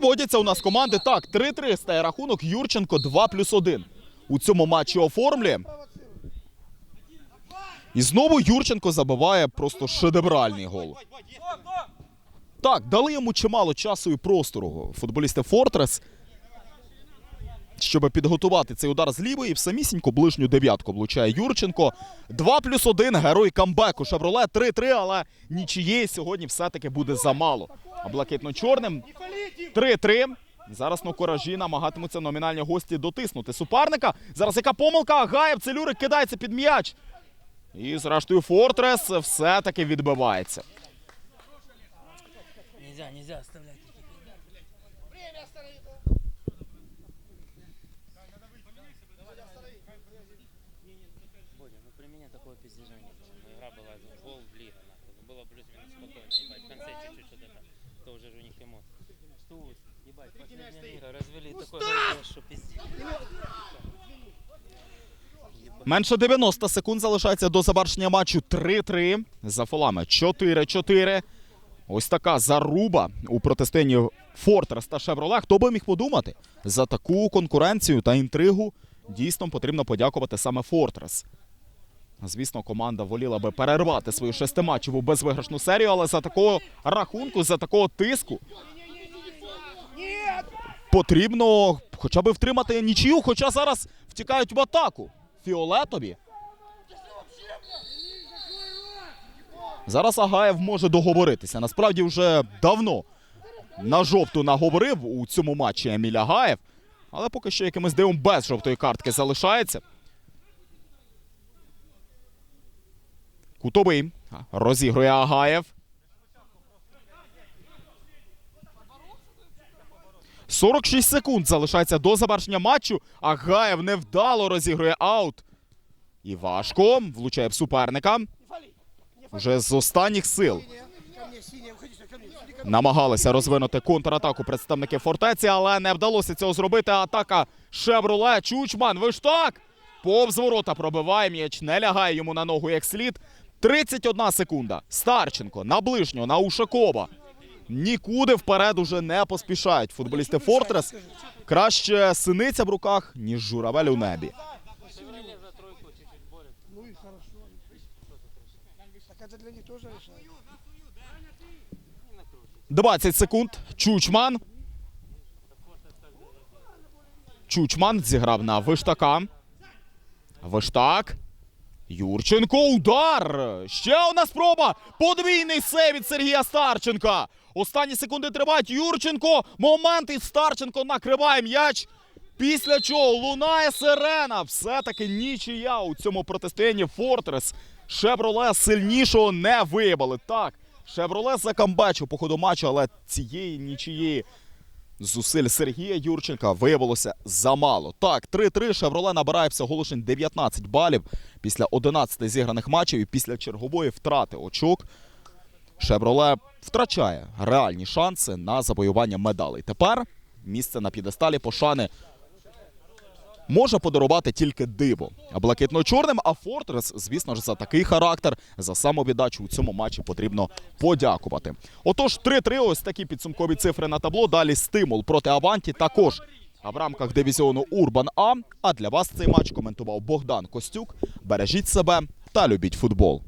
Водяться у нас команди. Так, 3-3 стає рахунок. Юрченко 2 плюс 1. У цьому матчі оформлює. І знову Юрченко забиває просто шедевральний гол. Так, дали йому чимало часу і простору футболісти Фортрес, щоб підготувати цей удар з лівої. В самісіньку ближню дев'ятку влучає Юрченко. 2 плюс 1, герой камбеку. Шевроле 3-3, але нічиєї сьогодні все-таки буде замало. А блакитно-чорним 3-3. Зараз на коражі намагатимуться номінальні гості дотиснути суперника. Зараз яка помилка? Гаєв Целюрик кидається під м'яч. І зрештою Фортрес все-таки відбивається. Нельзя, нельзя оставлять. Бодя, ну при меня такое пиздежа не было. Ну, игра была ну, гол в лига, нахуй. Ну, было плюс-минус спокойно, ебать. В конце чуть-чуть что-то там, то уже же у них эмоции. Тут, ебать, последняя лига, развели такой гол, что пиздец. Менше 90 секунд залишається до завершення матчу 3-3. За фолами 4-4. Ось така заруба у протистоянні Фортрес та Шевроле. Хто би міг подумати? За таку конкуренцію та інтригу дійсно потрібно подякувати саме Фортрес. Звісно, команда воліла би перервати свою шестиматчеву безвиграшну серію, але за такого рахунку, за такого тиску потрібно хоча б втримати нічию, хоча зараз втікають в атаку. Фіолетові. Зараз Агаєв може договоритися. Насправді вже давно на жовту наговорив у цьому матчі Еміль Агаєв. Але поки що якимось дивом без жовтої картки залишається. Кутовий розігрує Агаєв. 46 секунд залишається до завершення матчу. Агаєв невдало розігрує аут. І важко влучає в суперника. Вже з останніх сил намагалися розвинути контратаку представники фортеці, але не вдалося цього зробити. Атака Шевроле. Чучман. Ви ж так? Повз ворота пробиває м'яч, не лягає йому на ногу як слід. 31 секунда. Старченко на ближнього, на Ушакова. Нікуди вперед уже не поспішають. Футболісти Фортрес краще синиця в руках, ніж журавель у небі. 20 секунд. Чучман. Чучман зіграв на Виштака. Виштак. Юрченко. Удар. Ще одна спроба. Подвійний сейв від Сергія Старченка. Останні секунди тривають. Юрченко. Момент і Старченко накриває м'яч. Після чого лунає сирена. Все-таки нічия у цьому протистоянні Фортрес. Шевроле сильнішого не виявили. Так, Шевроле закамбачив по ходу матчу, але цієї нічиєї зусиль Сергія Юрченка виявилося замало. Так, 3-3 Шевроле набирає всього лише 19 балів після 11 зіграних матчів і після чергової втрати очок. Шевроле втрачає реальні шанси на завоювання медалей. Тепер місце на п'єдесталі пошани може подарувати тільки диво. Блакитно-чорним, а Фортрес, звісно ж, за такий характер, за самовіддачу у цьому матчі потрібно подякувати. Отож, 3-3, ось такі підсумкові цифри на табло. Далі стимул проти Аванті також. А в рамках дивізіону Урбан А. А для вас цей матч коментував Богдан Костюк. Бережіть себе та любіть футбол.